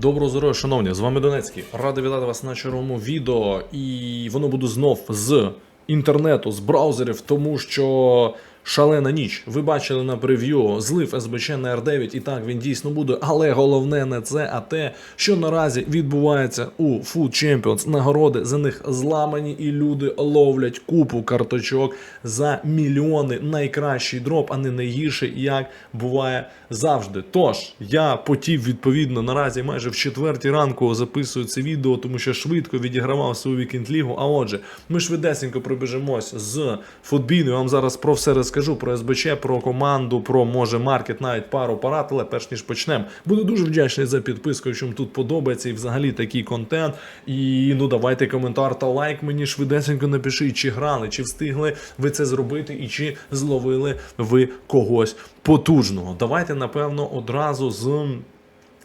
Доброго здоров'я, шановні! З вами Донецький. Радий вітати вас на черговому відео. І воно буде знов з інтернету, з браузерів, тому що шалена ніч. Ви бачили на прев'ю злив СБЧ на R9, і так він дійсно буде. Але головне не це, а те, що наразі відбувається у Food Champions. Нагороди за них зламані, і люди ловлять купу карточок за мільйони. Найкращий дроп, а не найгірший, як буває завжди. Тож я потів відповідно наразі майже в четвертій ранку записую це відео, тому що швидко відігравав свою вікенд лігу. А отже, ми швидесенько пробіжимось з футбіну. Я вам зараз про все розкажу про СБЧ, про команду, про може маркет, навіть пару парад. Але перш ніж почнемо, буду дуже вдячний за підписку, якщо вам тут подобається і взагалі такий контент. І ну давайте коментар та лайк мені швидесенько напишіть, чи грали, чи встигли ви це зробити, і чи зловили ви когось потужного. Давайте напевно одразу з.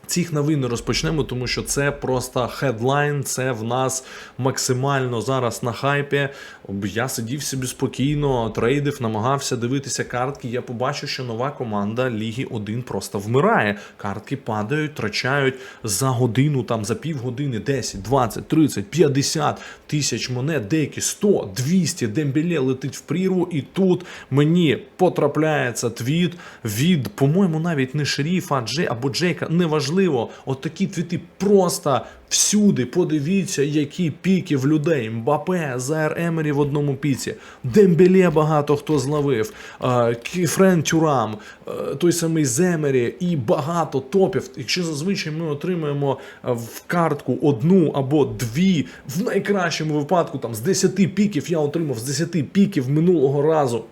Цих новин розпочнемо, тому що це просто хедлайн. Це в нас максимально зараз на хайпі. Я сидів собі спокійно, трейдив, намагався дивитися картки. Я побачив, що нова команда Ліги 1 просто вмирає. Картки падають, втрачають за годину, там за півгодини 10, 20, 30, 50 тисяч монет, деякі 100, 200, Дембеле летить в прірву, і тут мені потрапляється твіт від, по-моєму, навіть не шеріфа, Джей або Джейка, неважливо. От такі твіти просто всюди. Подивіться, які піки в людей. Мбапе, Заєр Емері в одному піці, Дембеле багато хто зловив, Кіфрен Тюрам, е, той самий Земері і багато топів. Якщо зазвичай ми отримаємо е, в картку одну або дві, в найкращому випадку там з 10 піків я отримав з 10 піків минулого разу.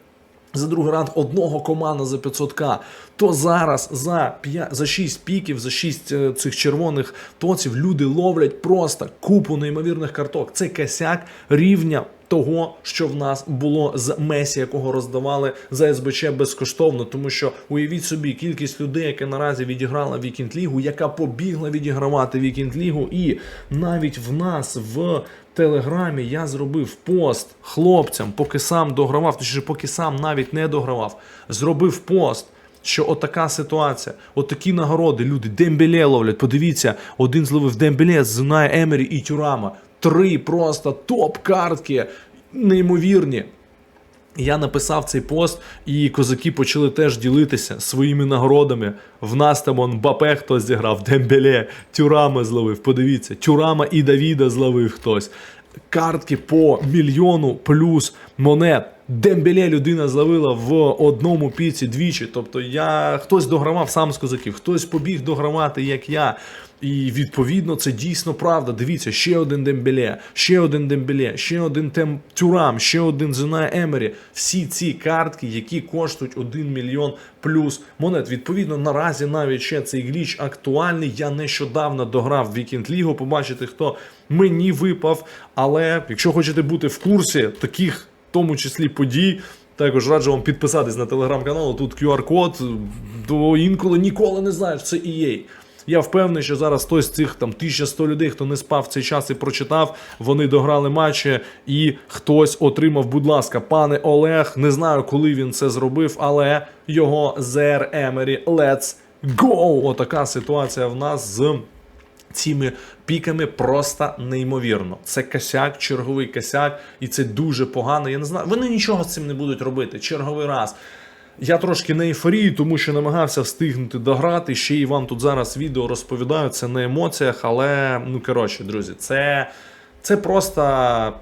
За другий раунд одного команда за 500к, то зараз за 5, за 6 піків, за 6 е, цих червоних тоців люди ловлять просто купу неймовірних карток. Це косяк рівня того, що в нас було з Месі, якого роздавали за СБЧ безкоштовно. Тому що уявіть собі кількість людей, яка наразі відіграла Вікінд Лігу, яка побігла відігравати Вікінд Лігу, і навіть в нас в телеграмі я зробив пост хлопцям, поки сам догравав, точніше, поки сам навіть не догравав, зробив пост. Що отака ситуація, отакі нагороди, люди Дембеле ловлять. Подивіться, один зловив Дембеле, знає Емері і Тюрама. Три просто топ-картки, неймовірні. Я написав цей пост, і козаки почали теж ділитися своїми нагородами. В нас там он Бапе хтось зіграв, Дембеле, Тюрама зловив. Подивіться, Тюрама і Давіда зловив хтось. Картки по мільйону плюс монет. Дембеле людина зловила в одному піці двічі. Тобто я хтось догравав сам з козаків, хтось побіг догравати, як я. І відповідно це дійсно правда. Дивіться, ще один Дембеле, ще один Дембеле, ще один Тем Тюрам, ще один Зена Емері. Всі ці картки, які коштують 1 мільйон плюс монет. Відповідно, наразі навіть ще цей гліч актуальний. Я нещодавно дограв Вікінд Лігу. Побачити, хто мені випав. Але якщо хочете бути в курсі таких, тому числі подій. Також раджу вам підписатись на телеграм-канал. Тут QR-код, то інколи ніколи не знаєш, це EA. Я впевнений, що зараз хтось з цих там 1100 людей, хто не спав в цей час і прочитав, вони дограли матчі, і хтось отримав, будь ласка, пане Олег. Не знаю, коли він це зробив, але його Зер Емері. Let's go! Отака ситуація в нас з. Цими піками просто неймовірно. Це косяк, черговий косяк, і це дуже погано. Я не знаю. Вони нічого з цим не будуть робити. Черговий раз. Я трошки на ейфорії, тому що намагався встигнути дограти. Ще і вам тут зараз відео розповідаю. Це на емоціях, але ну коротше, друзі, це, це просто.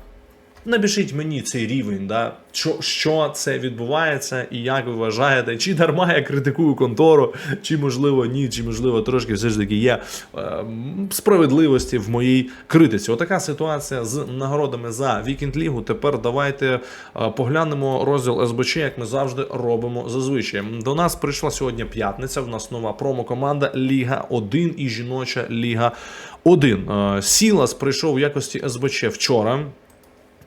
Напишіть мені цей рівень, да? що, що це відбувається і як ви вважаєте, чи дарма я критикую контору, чи можливо ні, чи можливо трошки все ж таки є е, справедливості в моїй критиці. Отака ситуація з нагородами за Вікенд Лігу. Тепер давайте е, поглянемо розділ СБЧ, як ми завжди робимо зазвичай. До нас прийшла сьогодні п'ятниця. В нас нова промо-команда Ліга 1 і жіноча Ліга 1. Е, Сілас прийшов в якості СБЧ вчора.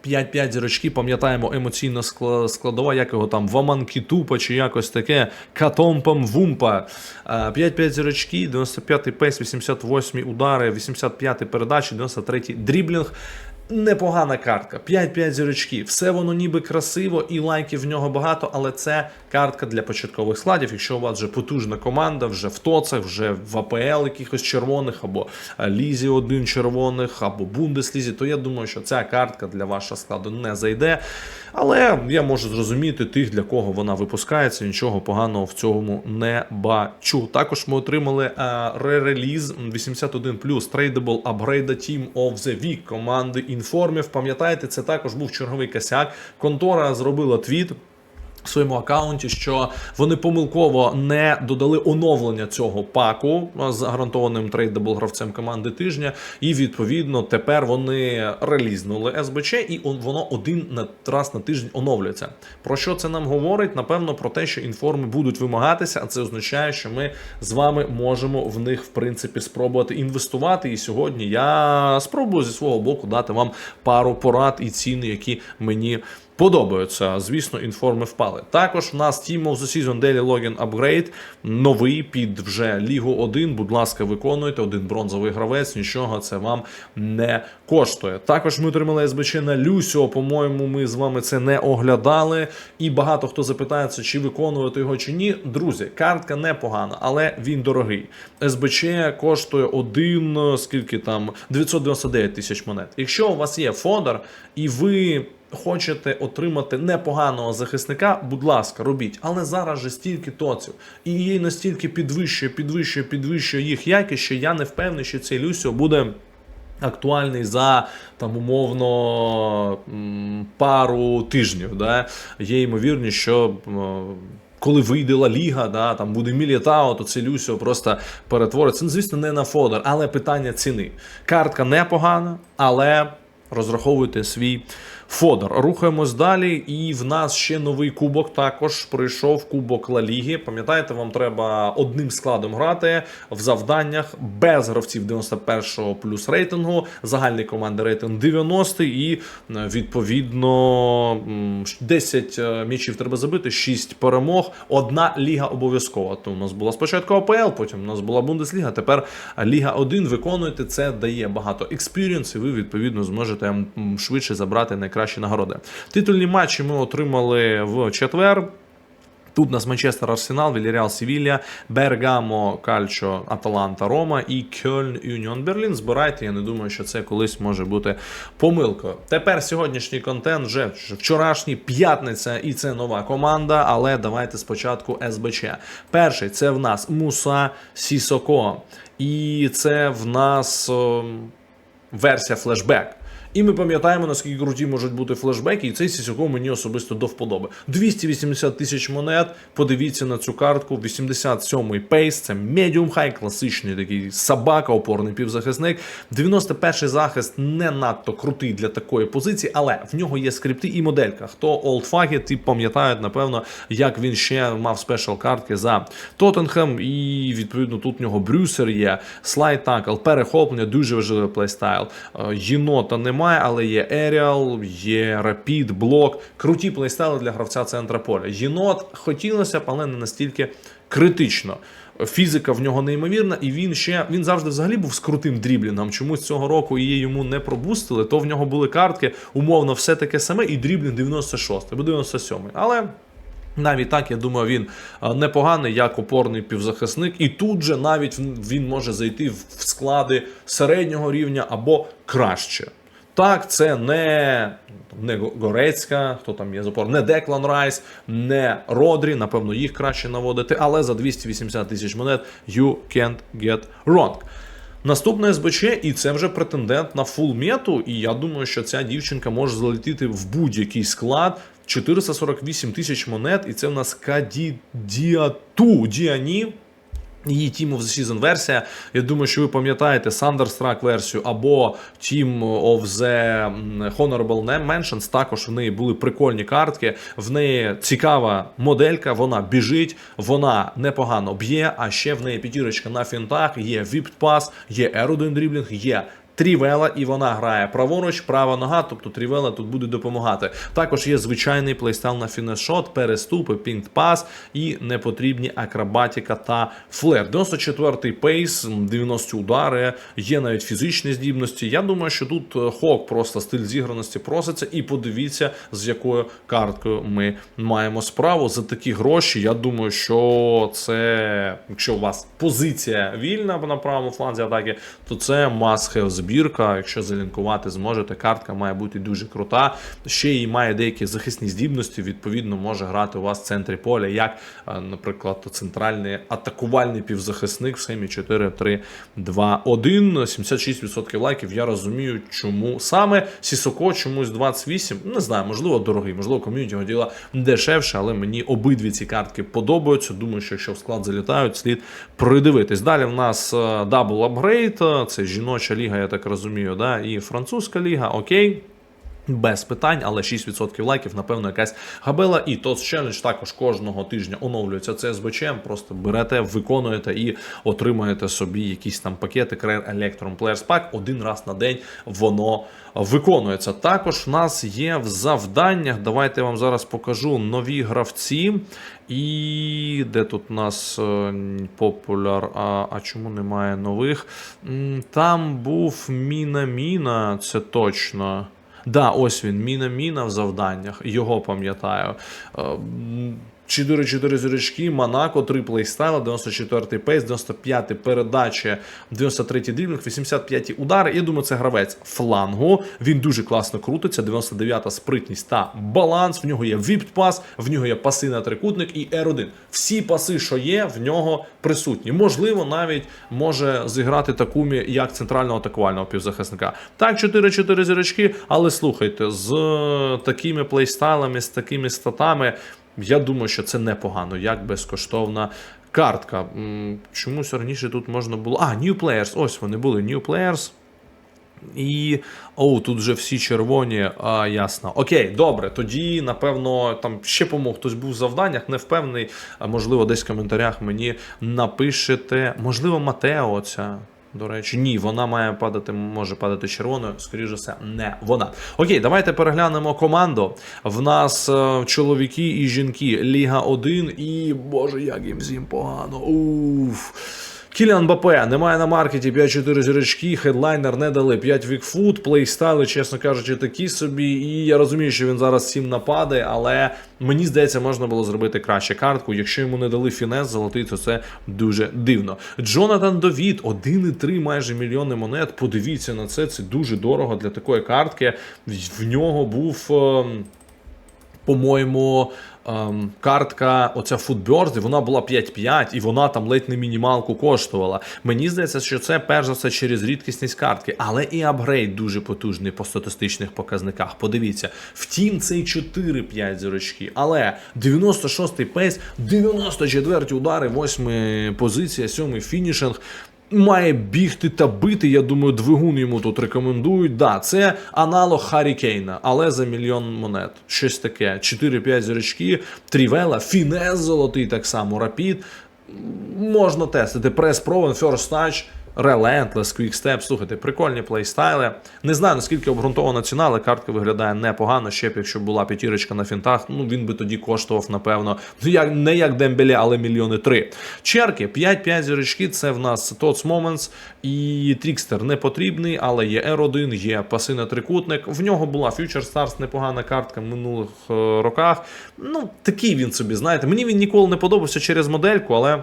5-5 зірочки, пам'ятаємо емоційна складова, як його там Ваманкітупа чи якось таке Катомпам Вумпа. Е, 5-5 зірочки, 95-й пейс, 88-й удари, 85-й передачі, 93-й дріблінг. Непогана картка, 5-5 зірочків, все воно ніби красиво і лайків в нього багато, але це картка для початкових складів. Якщо у вас вже потужна команда, вже в тоцах, вже в АПЛ якихось червоних, або е, Лізі 1 червоних, або Бундеслізі, то я думаю, що ця картка для вашого складу не зайде. Але я можу зрозуміти тих, для кого вона випускається, нічого поганого в цьому не бачу. Також ми отримали е, ререліз 81 Tradable Upgrade Team of the Week команди інформів. Пам'ятаєте, це також був черговий косяк. Контора зробила твіт. Своєму аккаунті, що вони помилково не додали оновлення цього паку з гарантованим трейдабл гравцем команди тижня, і відповідно тепер вони релізнули СБЧ, і воно один на раз на тиждень оновлюється. Про що це нам говорить? Напевно, про те, що інформи будуть вимагатися, а це означає, що ми з вами можемо в них в принципі спробувати інвестувати. І сьогодні я спробую зі свого боку дати вам пару порад і ціни, які мені подобаються. Звісно, інформи впали. Також в нас Team of the Season Daily Login Upgrade, новий під вже Лігу 1. Будь ласка, виконуйте один бронзовий гравець, нічого це вам не коштує. Також ми отримали СБЧ на Люсіо. По-моєму, ми з вами це не оглядали. І багато хто запитається, чи виконувати його чи ні. Друзі, картка непогана, але він дорогий. СБЧ коштує один, скільки там 999 тисяч монет. Якщо у вас є фодер і ви хочете отримати непоганого захисника, будь ласка, робіть. Але зараз же стільки тоців. І її настільки підвищує, підвищує, підвищує їх якість, що я не впевнений, що цей Люсіо буде. Актуальний за там умовно пару тижнів. Да? Є ймовірність, що коли вийде Ла Ліга, да, там буде Мілітао, то це Люсіо просто перетвориться. Ну, звісно, не на фодер, але питання ціни. Картка непогана, але розраховуйте свій фодер. Рухаємось далі, і в нас ще новий кубок. Також прийшов кубок Ла Ліги. Пам'ятаєте, вам треба одним складом грати в завданнях без гравців 91-го плюс рейтингу. Загальний команди рейтинг 90 і відповідно 10 е, м'ячів треба забити, 6 перемог. Одна ліга обов'язкова. То у нас була спочатку АПЛ, потім у нас була Бундесліга. Тепер Ліга 1 виконуєте. Це дає багато експірієнс, і ви відповідно зможете швидше забрати найкращі нагороди. Титульні матчі ми отримали в четвер. Тут у нас Манчестер Арсенал, Вільяріал Севілля, Бергамо, Кальчо, Аталанта, Рома і Кьольн Юніон Берлін. Збирайте. Я не думаю, що це колись може бути помилкою. Тепер сьогоднішній контент вже вчорашній п'ятниця, і це нова команда. Але давайте спочатку СБЧ. Перший це в нас Муса Сісоко. І це в нас о, версія флешбек. І ми пам'ятаємо, наскільки круті можуть бути флешбеки, і цей Сісюко мені особисто до вподоби. 280 тисяч монет. Подивіться на цю картку. 87-й пейс, це медіум хай, класичний такий собака, опорний півзахисник. 91-й захист не надто крутий для такої позиції, але в нього є скрипти і моделька. Хто олдфаги, ті пам'ятають, напевно, як він ще мав спешл картки за Тоттенхем. І відповідно тут в нього брюсер є, слайд такл, перехоплення, дуже важливий плейстайл. Е, Єнота немає, але є Еріал, є Рапід, блок. Круті плейстайли для гравця центра поля. Єнот хотілося б, але не настільки критично. Фізика в нього неймовірна, і він ще він завжди взагалі був з крутим дріблінгом. Чомусь цього року її йому не пробустили. То в нього були картки, умовно, все таке саме, і дріблінг 96 або 97 Але. Навіть так, я думаю, він непоганий як опорний півзахисник, і тут же навіть він може зайти в склади середнього рівня або краще. Так, це не, не Горецька, хто там є з опор, не Деклан Райс, не Родрі, напевно, їх краще наводити, але за 280 тисяч монет you can't get wrong. Наступне СБЧ, і це вже претендент на фул мету. І я думаю, що ця дівчинка може залетіти в будь-який склад. 448 тисяч монет, і це в нас Кадідіату Діані. Її Team of the Season версія. Я думаю, що ви пам'ятаєте Thunderstruck версію або Team of the Honorable Mentions. Також в неї були прикольні картки. В неї цікава моделька, вона біжить, вона непогано б'є. А ще в неї п'ятірочка на фінтах, є Whipped Pass, є Aerodyn Dribbling, є Трівела, і вона грає праворуч, права нога, тобто Трівела тут буде допомагати. Також є звичайний плейстайл на фінешот, переступи, пінг-пас і непотрібні акробатика та флер. 94-й пейс, 90 удари, є навіть фізичні здібності. Я думаю, що тут е, хок просто стиль зіграності проситься, і подивіться, з якою карткою ми маємо справу. За такі гроші, я думаю, що це, якщо у вас позиція вільна на правому фланзі атаки, то це must-have збірка. Якщо залінкувати зможете, картка має бути дуже крута. Ще й має деякі захисні здібності. Відповідно, може грати у вас в центрі поля, як, е, наприклад, центральний атакувальний півзахисник в схемі 4-3-2-1. 76% лайків. Я розумію, чому саме Сісоко чомусь 28. Не знаю, можливо, дорогий, можливо, ком'юніті його діла дешевше, але мені обидві ці картки подобаються. Думаю, що якщо в склад залітають, слід придивитись. Далі в нас дабл апгрейд, це жіноча ліга, я так розумію, да, і французька ліга. Окей. Без питань, але 6% лайків, напевно, якась габела. І TOTS Challenge також кожного тижня оновлюється ЦСБЧ. Просто берете, виконуєте і отримуєте собі якісь там пакети Crane Electron Players Pack. Один раз на день воно виконується. Також в нас є в завданнях. Давайте я вам зараз покажу нові гравці. І де тут у нас популяр? А, а чому немає нових? Там був Міна Міна, це точно. Да, ось він, Міна Міна в завданнях, його пам'ятаю. Е, м, 4-4 зірочки, Монако, 3 плейстайла, 94-й пейс, 95-й передача, 93-й дріблінг, 85-й удари. Я думаю, це гравець флангу. Він дуже класно крутиться. 99-та спритність та баланс. В нього є віпт-пас, в нього є паси на трикутник і R1. Всі паси, що є, в нього присутні. Можливо, навіть може зіграти такумі як центрального атакувального півзахисника. Так, 4-4 зірочки, але слухайте, з такими плейстайлами, з такими статами. Я думаю, що це непогано, як безкоштовна картка. Чомусь раніше тут можна було. А, New Players. Ось вони були New Players. І. Оу, тут вже всі червоні, а, ясно. Окей, добре. Тоді, напевно, там ще помог хтось був в завданнях, не впевнений. Можливо, десь в коментарях мені напишете. Можливо, Матео ця. До речі, ні, вона має падати, може падати червоною, скоріше все, не вона. Окей, давайте переглянемо команду. В нас е, чоловіки і жінки, Ліга 1, і боже, як їм всім погано. Уф. Кіліан Бапе немає на маркеті 5-4 зірочки, хедлайнер не дали 5 вікфут, плейстайли, чесно кажучи, такі собі. І я розумію, що він зараз всім нападе, але мені здається, можна було зробити краще картку. Якщо йому не дали фінес золотий, то це дуже дивно. Джонатан Довід, 1,3 майже мільйони монет. Подивіться на це, це дуже дорого для такої картки. В нього був. ем, по-моєму, ем, картка, оця Footbird, вона була 5-5, і вона там ледь не мінімалку коштувала. Мені здається, що це перш за все через рідкісність картки, але і апгрейд дуже потужний по статистичних показниках. Подивіться, втім, цей 4-5 зірочки, але 96-й пейс, 94 удари, 8 позиція, 7 фінішинг. Має бігти та бити. Я думаю, двигун йому тут рекомендують. Да, це аналог Харі Кейна, але за мільйон монет. Щось таке. 4-5 зірочки, Трівела, Фінес золотий так само, Рапід. Можна тестити. Прес Провен, First Touch, Relentless, Quick Step. Слухайте, прикольні плейстайли. Не знаю, наскільки обґрунтовано ціна, але картка виглядає непогано. Ще б якщо була п'ятірочка на фінтах, ну він би тоді коштував, напевно, ну як не як Дембелі, але мільйони три. Черки 5-5 зірочки. Це в нас Tots Moments і Трікстер не потрібний, але є R1, є паси на трикутник. В нього була Future Stars, непогана картка в минулих е, роках. Ну, такий він собі, знаєте. Мені він ніколи не подобався через модельку, але.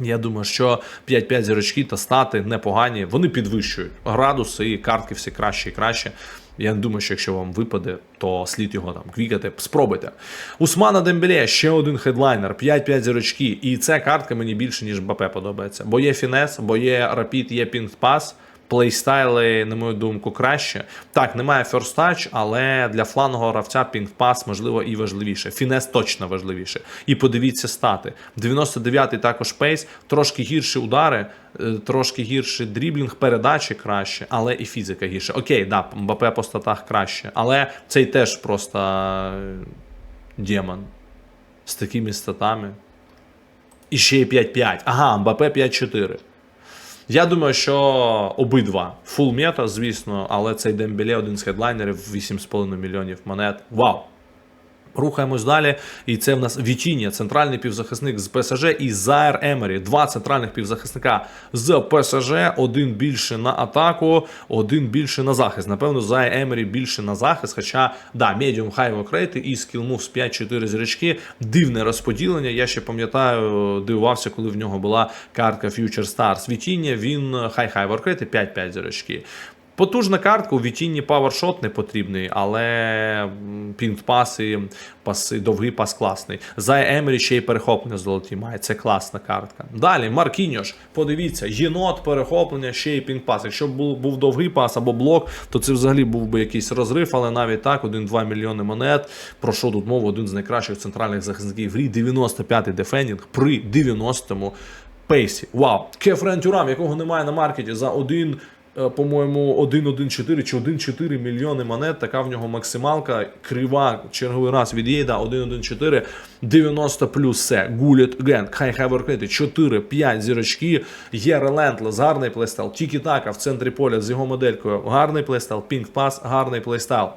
Я думаю, що 5-5 зірочки та стати непогані, вони підвищують градуси і картки всі краще і краще. Я не думаю, що якщо вам випаде, то слід його там квікати, спробуйте. Усмана Дембеле, ще один хедлайнер, 5-5 зірочки. І ця картка мені більше, ніж Бапе подобається. Бо є фінес, бо є рапід, є пінг-пас. Плейстайли, на мою думку, краще. Так, немає first touch, але для флангового гравця пінг-пас, можливо, і важливіше. Фінес точно важливіше. І подивіться стати. 99-й також пейс, трошки гірші удари, е, трошки гірший дріблінг, передачі краще, але і фізика гірше. Окей, да, Мбапе по статах краще, але цей теж просто е, демон з такими статами. І ще й 5-5. Ага, Мбапе 5-4. Я думаю, що обидва. фул мета, звісно, але цей Дембеле один з хедлайнерів 8,5 мільйонів монет. Вау! Рухаємось далі, і це в нас Вітіння, центральний півзахисник з ПСЖ, і Заєр Емері, два центральних півзахисника з ПСЖ, один більше на атаку, один більше на захист. Напевно, Заєр Емері більше на захист. Хоча, да, медіум хай вокрейти і скіл мувс 5-4 зірочки. Дивне розподілення. Я ще пам'ятаю, дивувався, коли в нього була картка Future Stars. Вітіння, він хай хай воркрейти 5-5 зірочки. Потужна картка, у Вітінні павершот не потрібний, але пінг паси, довгий пас класний. За Емері ще й перехоплення золоті має. Це класна картка. Далі, Маркіньош, подивіться, єнот, перехоплення, ще й пінг пас. Якщо б був, був довгий пас або блок, то це взагалі був би якийсь розрив, але навіть так, 1-2 мільйони монет. Про що тут мова? Один з найкращих центральних захисників грі, 95-й дефендінг при 90-му пейсі. Вау! Кефрен Тюрам, якого немає на маркеті за один по-моєму, 1.1.4 чи 1.4 мільйони монет. Така в нього максималка. Крива черговий раз від Єйда 1.1.4, 90 плюс все. Гуліт хай хай воркети 4-5 зірочки. Є Relentless, гарний плейстайл. Тікі Така в центрі поля з його моделькою. Гарний плейстайл. Пінг Пас, гарний плейстайл.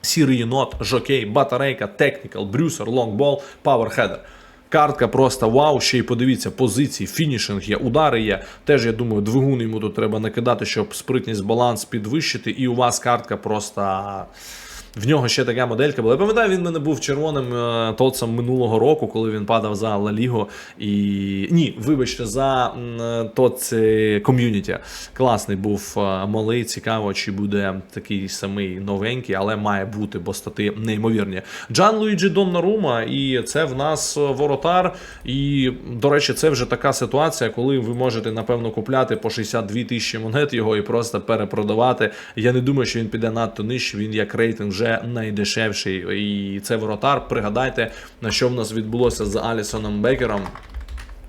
Сірий єнот, жокей, батарейка, технікал, брюсер, лонгбол, паверхедер. Картка просто вау, ще й подивіться, позиції, фінішинг є, удари є. Теж я думаю, двигун йому тут треба накидати, щоб спритність, баланс підвищити. І у вас картка просто. В нього ще така моделька була. Я пам'ятаю, він мене був червоним е, тоцем минулого року, коли він падав за Ла Лігу. І ні, вибачте, за е, тот ком'юніті. Класний був е, малий, цікаво, чи буде такий самий новенький, але має бути, бо стати неймовірні. Джан Луїджі Доннарума, і це в нас воротар. І, до речі, це вже така ситуація, коли ви можете, напевно, купляти по 62 тисячі монет його і просто перепродавати. Я не думаю, що він піде надто нижче. Він як рейтинг вже найдешевший. І це воротар. Пригадайте, на що в нас відбулося з Алісоном Бекером.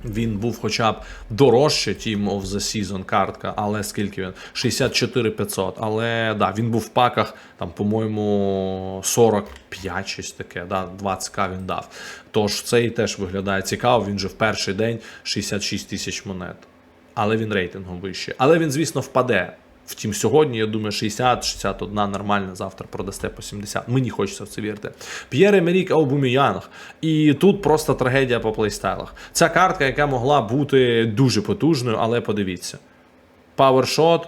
Він був хоча б дорожче Team of the Season картка, але скільки він? 64 500. Але да, він був в паках, там, по-моєму, 45 щось таке, да, 20к він дав. Тож цей теж виглядає цікаво. Він же в перший день 66 тисяч монет. Але він рейтингом вищий. Але він, звісно, впаде. Втім, сьогодні, я думаю, 60-61 нормально, завтра продасте по 70. Мені хочеться в це вірити. П'єр Емерік Аубуміянг. І тут просто трагедія по плейстайлах. Ця картка, яка могла бути дуже потужною, але подивіться. Павершот,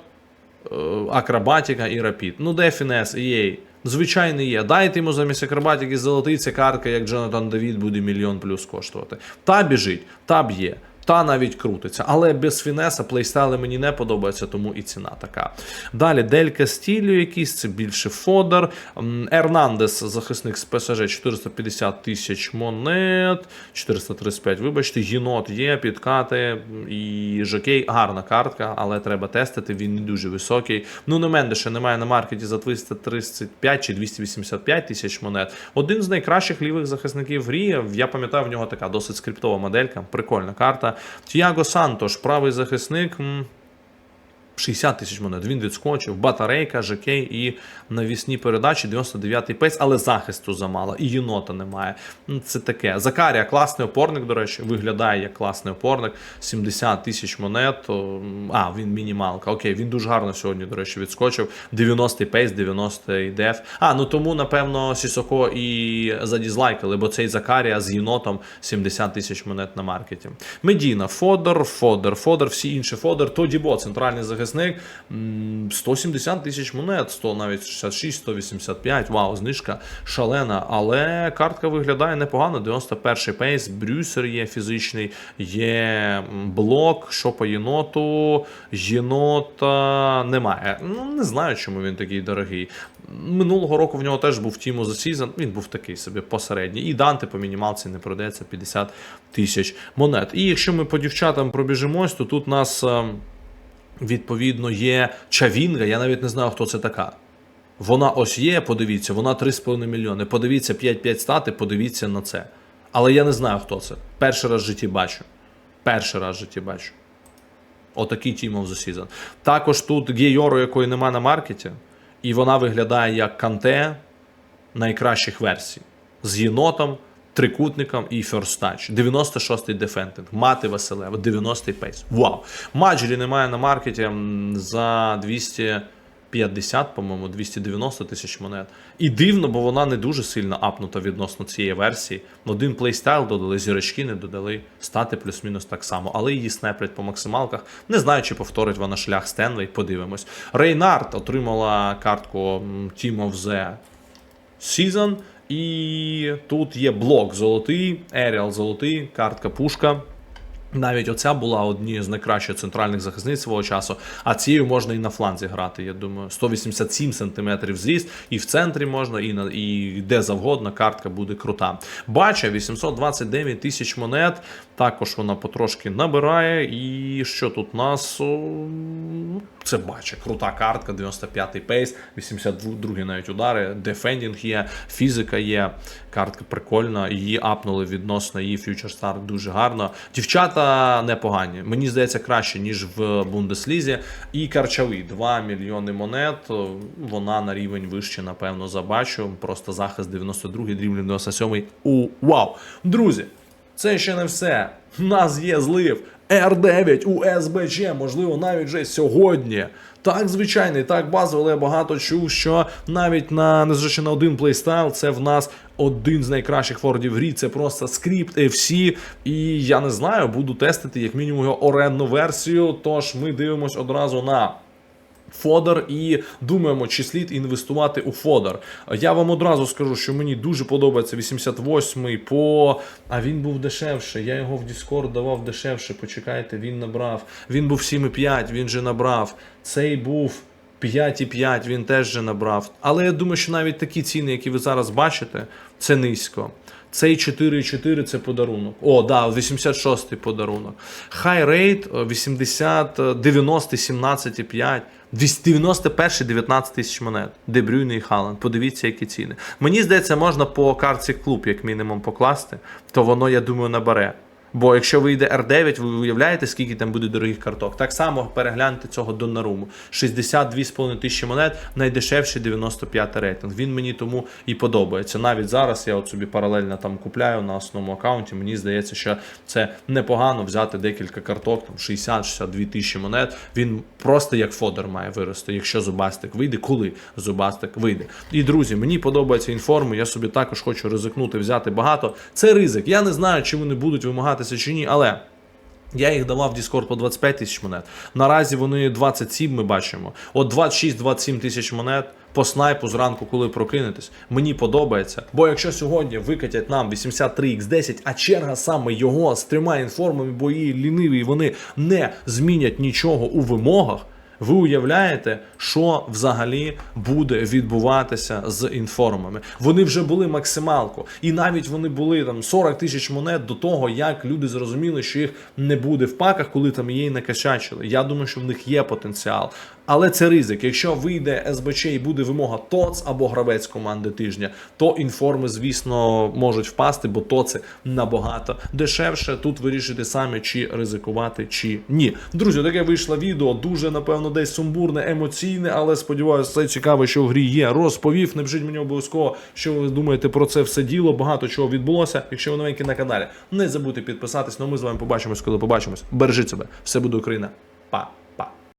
акробатика і рапід. Ну, де фінес, єй. Звичайно, є. Дайте йому замість акробатики золотий ця картка, як Джонатан Давід, буде мільйон плюс коштувати. Та біжить, та б'є. Та навіть крутиться, але без фінеса плейстайли мені не подобаються, тому і ціна така. Далі Делька стілю якийсь, це більше Фодор. М, Ернандес, захисник з ПСЖ, 450 тисяч монет, 435, вибачте, єнот є, підкати і Жокей. Гарна картка, але треба тестити, він не дуже високий. Ну, не Мендеша немає на маркеті за 235 чи 285 тисяч монет. Один з найкращих лівих захисників грі. Я пам'ятаю, в нього така досить скриптова моделька, прикольна карта. Тіаго Сантош, правий захисник. М, 60 тисяч монет. Він відскочив, батарейка, жокей і навісні передачі, 99-й пейс, але захисту замало, і єнота немає. Ну, Це таке. Закарія, класний опорник, до речі, виглядає як класний опорник. 70 тисяч монет. А, він мінімалка. Окей, він дуже гарно сьогодні, до речі, відскочив. 90-й пейс, 90-й деф. А, ну тому, напевно, Сісоко і задізлайкали, бо цей Закарія з єнотом 70 тисяч монет на маркеті. Медіна, Фодор, Фодор, Фодор, всі інші Фодор, Тодібо, центральний захисник. М, 170 тисяч монет, 100 навіть 66, 185. Вау, знижка шалена. Але картка виглядає непогано. 91 пейс, брюсер є фізичний, є блок. Що по єноту? Єнота немає. Ну, не знаю, чому він такий дорогий. Минулого року в нього теж був of the Season, він був такий собі посередній. І Данте по мінімалці не продається 50 тисяч монет. І якщо ми по дівчатам пробіжимось, то тут нас. Відповідно, є Чавінга. Я навіть не знаю, хто це така. Вона ось є, подивіться, вона 3,5 мільйони. Подивіться 5-5 стати, подивіться на це. Але я не знаю, хто це. Перший раз в житті бачу. Перший раз в житті бачу. Отакий Team of the. Також тут Гейору, якої нема на маркеті, і вона виглядає як Канте найкращих версій. З єнотом трикутником і touch. 96-й дефендинг. Мати Василева, 90-й пейс. Вау! Маджері немає на маркеті за 250, по-моєму, 290 тисяч монет. І дивно, бо вона не дуже сильно апнута відносно цієї версії. Один плейстайл додали, зірочки не додали, стати плюс-мінус так само, але її снеплять по максималках. Не знаю, чи повторить вона шлях Стенвей, подивимось. Рейнард отримала картку Team of the Season. І тут є блок золотий, Еріал золотий, картка пушка. Навіть оця була однією з найкращих центральних захисниць свого часу, а цією можна і на фланзі грати. Я думаю, 187 см зріст, і в центрі можна, і на і де завгодно. Картка буде крута. Бача 829 тисяч монет. Також вона потрошки набирає. І що тут у нас? Це бача, крута картка, 95-й пейс, 82-й навіть удари, дефендінг є, фізика є. Картка прикольна, її апнули відносно її Star дуже гарно. Дівчата непогані. Мені здається, краще, ніж в Бундеслізі. І Карчавий 2 мільйони монет. Вона на рівень вище, напевно, за бачу. Просто захист 92-й, дрівлін 97-й. У вау! Друзі! Це ще не все. У нас є злив R9 у СБЧ, можливо, навіть вже сьогодні. Так, звичайний, так базовий, але я багато чув, що навіть на незважаючи на один плейстайл, це в нас один з найкращих фордів в грі. Це просто скрипт FC. І я не знаю, буду тестити як мінімум його орендну версію. Тож ми дивимось одразу на. Фодор і думаємо, чи слід інвестувати у Фодор. Я вам одразу скажу, що мені дуже подобається 88-й по. А він був дешевше. Я його в Discord давав дешевше. Почекайте, він набрав. Він був 7,5, він же набрав. Цей був 5,5, він теж же набрав. Але я думаю, що навіть такі ціни, які ви зараз бачите, це низько. Цей 4,4 це подарунок. О, да, 86-й подарунок. Хай рейт 80, 90, 17,5. 291 19 тисяч монет. Дебрюйне і Халанд. Подивіться, які ціни. Мені здається, можна по картці клуб, як мінімум, покласти, то воно, я думаю, набере. Бо якщо вийде R9, ви уявляєте, скільки там буде дорогих карток. Так само перегляньте цього Доннаруму. 62,5 тисячі монет, найдешевший 95 рейтинг. Він мені тому і подобається. Навіть зараз я от собі паралельно там купляю на основному аккаунті. Мені здається, що це непогано взяти декілька карток, там 60-62 тисячі монет. Він просто як фодер має вирости, якщо зубастик вийде, коли зубастик вийде. І друзі, мені подобається інформи. Я собі також хочу ризикнути, взяти багато. Це ризик. Я не знаю, чи вони будуть вимагатися чи ні, але. Я їх давав в Discord по 25 тисяч монет. Наразі вони 27, ми бачимо. От 26-27 тисяч монет по снайпу зранку, коли прокинетесь. Мені подобається. Бо якщо сьогодні викатять нам 83x10, а черга саме його з трьома інформами, бо її ліниві, вони не змінять нічого у вимогах. Ви уявляєте, що взагалі буде відбуватися з інформами? Вони вже були максималку, і навіть вони були там 40 тисяч монет до того, як люди зрозуміли, що їх не буде в паках, коли там її накачачили. Я думаю, що в них є потенціал. Але це ризик. Якщо вийде СБЧ і буде вимога ТОЦ або гравець команди тижня, то інформи, звісно, можуть впасти, бо ТОЦи набагато дешевше. Тут вирішити самі, чи ризикувати, чи ні. Друзі, таке вийшло відео. Дуже напевно десь сумбурне, емоційне, але сподіваюся, це цікаве, що в грі є. Розповів. Напишіть мені обов'язково, що ви думаєте про це все діло. Багато чого відбулося. Якщо ви новенькі на каналі, не забудьте підписатись. Ну ми з вами побачимось, коли побачимось. Бережіть себе, все буде Україна. Па.